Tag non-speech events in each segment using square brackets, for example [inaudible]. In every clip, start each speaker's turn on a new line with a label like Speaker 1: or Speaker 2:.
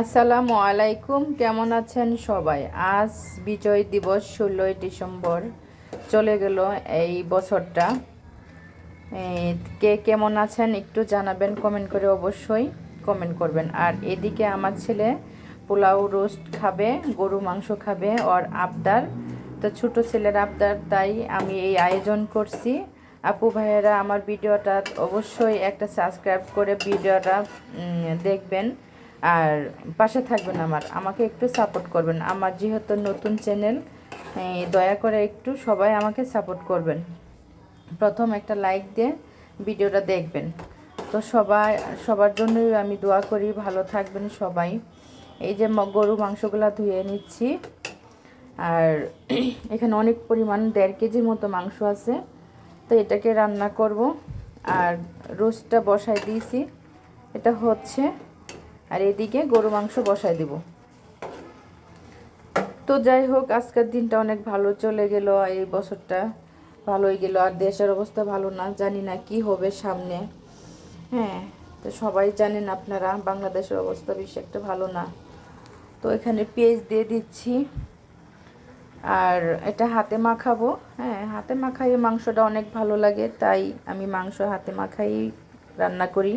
Speaker 1: আসসালামু আলাইকুম, কেমন আছেন সবাই? আজ বিজয় দিবস, ষোলোই ডিসেম্বর। চলে গেল এই বছরটা। কে কেমন আছেন একটু জানাবেন, কমেন্ট করে অবশ্যই কমেন্ট করবেন। আর এদিকে আমার ছেলে পোলাও রোস্ট খাবে, গরু মাংস খাবে, ওর আবদার। তো ছোট ছেলের আবদার, তাই আমি এই আয়োজন করছি। আপু ভাইয়েরা, আমার ভিডিওটা অবশ্যই একটা সাবস্ক্রাইব করে ভিডিওটা দেখবেন। আর পাশে থাকবেন আমার। আমাকে একটু সাপোর্ট করবেন। আমার যেহেতু নতুন চ্যানেল দয়া করে একটু সবাই আমাকে সাপোর্ট করবেন। প্রথম একটা লাইক দিয়ে ভিডিওটা দেখবেন। তো সবাই, সবার জন্যই আমি দোয়া করি, ভালো থাকবেন সবাই। এই যে গরু মাংসগুলো ধুয়ে নিচ্ছি। আর [clears throat] এখানে অনেক পরিমাণ দেড় কেজির মতো মাংস আছে। তো এটাকে রান্না করব। আর রোস্টটা বসাই দিয়েছি। এটা হচ্ছে আর এদিকে গরু মাংস বসাই দিব। তো যাই হোক, আজকের দিনটা অনেক ভালো চলে গেল এই বছরটা ভালোই গেল। আর দেশের অবস্থা ভালো না, জানি না কি হবে সামনে। হ্যাঁ তো সবাই জানেন আপনারা, বাংলাদেশের অবস্থা বেশি একটা ভালো না। তো এখানে পেঁয়াজ দিয়ে দিচ্ছি। আর এটা হাতে মাখাবো। হ্যাঁ হাতে মাখাই মাংসটা অনেক ভালো লাগে, তাই আমি মাংস হাতে মাখাই রান্না করি।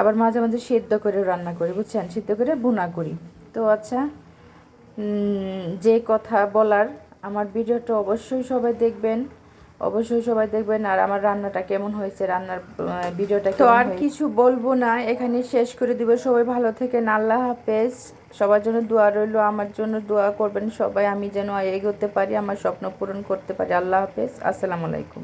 Speaker 1: আবার মাঝে মাঝে সেদ্ধ করে রান্না করি বুঝছেন? সিদ্ধ করে ভুনা করি। তো আচ্ছা যে কথা বলার আমার ভিডিওটা অবশ্যই সবাই দেখবেন অবশ্যই সবাই দেখবেন আর আমার রান্নাটা কেমন হয়েছে রান্নার ভিডিওটা তো আর কিছু বলব না এখানে শেষ করে দিব। সবাই ভালো থেকেন আল্লাহ হাফেজ। সবার জন্য দোয়া রইল আমার জন্য দোয়া করবেন সবাই আমি যেন এগোতে পারি আমার স্বপ্ন পূরণ করতে পারি। আল্লাহ হাফেজ আসসালামু আলাইকুম।